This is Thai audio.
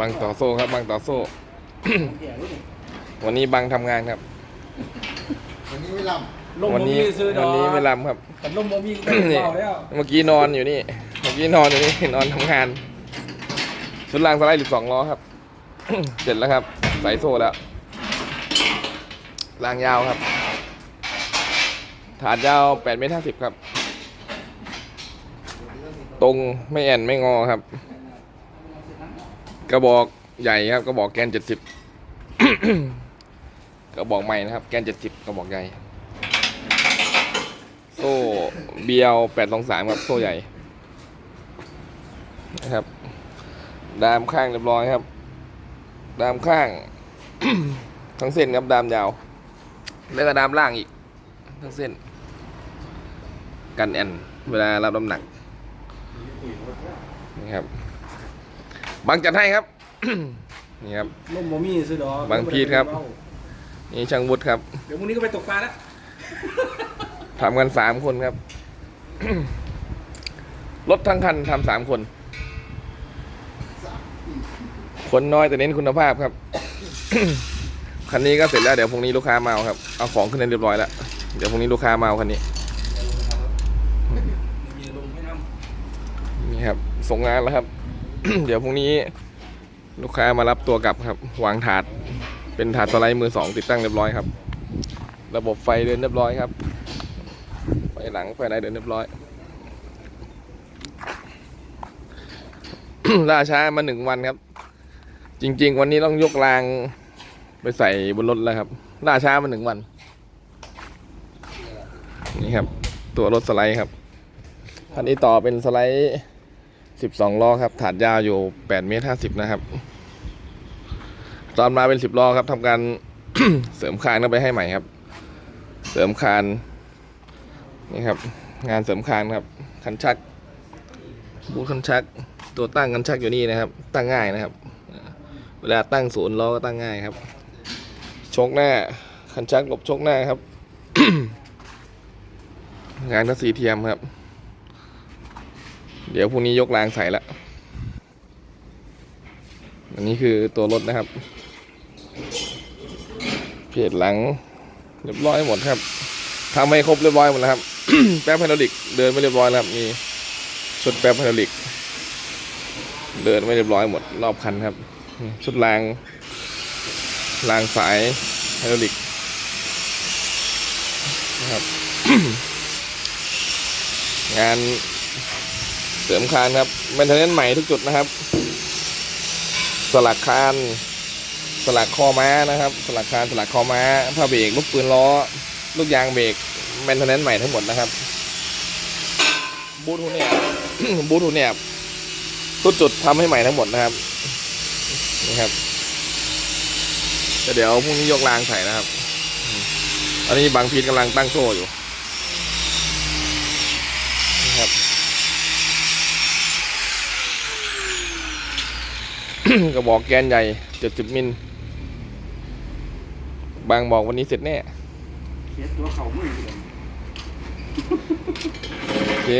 บังต่อโซ่ครับ บังต่อโซ่ วันนี้บังทำงานครับ วันนี้ไม่ลลมวับ่นี้มีซื้อดวัอกนี้ไม่ลำครับ แต่ลมบ่มีก็นี่เบาแล้วเมื่อกี้นอนอยู่นี่ เมื่อกี้นอนอยู่นี่ นอนทำงานชุดล่างสไลด์หรือสองล้อครับ เสร็จแล้วครับ ใส่โซ่แล้วล่างยาวครับ ฐานยาว8เมตร50ครับ ตรงไม่แอนไม่งอครับ กระบอกใหญ่ครับกระบอกแกน70กระบอกใหม่นะครับ แกน70กระบอกใหญ่ โซ่เบียวแปดสองสามครับโซ่ใหญ่นะครับดามข้างเรียบร้อยครับ ดามข้าง ทั้งเส้นครับดามยาว แล้วก็ดามล่างอีก ทั้งเส้น กันแอนเวลารับน้ำหนักนี่ครับ บางจัดให้ครับ นี่ครับลมบ่มีซื้อดอกบางพีชครับ นี่ช่างวุฒิครับเดี๋ยวพรุ่งนี้ก็ไปตกปลาแล้วทำกันสามคนครับ รถทั้งคันทำสามคน คนน้อยแต่เน้นคุณภาพครับ คันนี้ก็เสร็จแล้วเดี๋ยวพรุ่งนี้ลูกค้ามาเอาครับ เอาของขึ้นเรียบร้อยแล้ว เดี๋ยวพรุ่งนี้ลูกค้ามาเอาคันนี้มีลมให้ทนี่ครับ ส่งงานแล้วครับ เดี๋ยวพรุ่งนี้ลูกค้ามารับตัวกลับครับ วางถาด เป็นถาดสไลด์มือสองติดตั้งเรียบร้อยครับ ระบบไฟเดินเรียบร้อยครับ ไฟหลังไฟในเดินเรียบร้อยล่าช้ามาหนึ่งวันครับ จริง ๆ วันนี้ต้องยกรางไปใส่บนรถแล้วครับล่าช้ามาหนึ่งวัน นี่ครับ ตัวรถสไลด์ครับคันนี้ต่อเป็นสไลด์ สิบสองล้อครับถาดยาวอยู่แปดเมตรห้าสิบนะครับ ตอนมาเป็นสิบล้อครับทำการ เสริมคานเข้าไปให้ใหม่ครับ เสริมคานนี่ครับ งานเสริมคานครับ คันชัก บูทคันชัก ตัวตั้งคันชักอยู่นี่นะครับ ตั้งง่ายนะครับ เวลาตั้งศูนย์ล้อก็ตั้งง่ายครับ ชกหน้า คันชักหลบชกหน้าครับ งานกระสีเทียมครับ เดี๋ยวพรุ่งนี้ยกรางใส่ละอันนี้คือตัวรถนะครับ เพจหลัง เรียบร้อยหมดครับทำให้ครบเรียบร้อยหมดแล้วครับ แป๊บไฮดรอลิกเดินไม่เรียบร้อยแล้วครับ มีชุดแป๊บไฮดรอลิก เดินไม่เรียบร้อยหมดรอบคันครับ ชุดราง รางสายไฮดรอลิกนะครับ งาน เสริมคานครับแมนเทนเนนใหม่ทุกจุดนะครับ สลักคาน สลักคอม้านะครับ สลักคาน สลักคอม้าผ้าเบรกลูกปืนล้อ ลูกยางเบรกแมนเทนเนนใหม่ทั้งหมดนะครับ บูทูเนี่ยบูทูเนี่ยทุกจุดทำให้ใหม่ทั้งหมดนะครับนี่ครับเดี๋ยวพรุ่งนี้ยกรางใส่นะครับอืมตอนนี้บางพีทกำลังตั้งโซ่อยู่นี่ครับ กระบอกแกนใหญ่70มิล บางบอกวันนี้เสร็จแน่ำเสียตัวเข่ามือเลยโอเค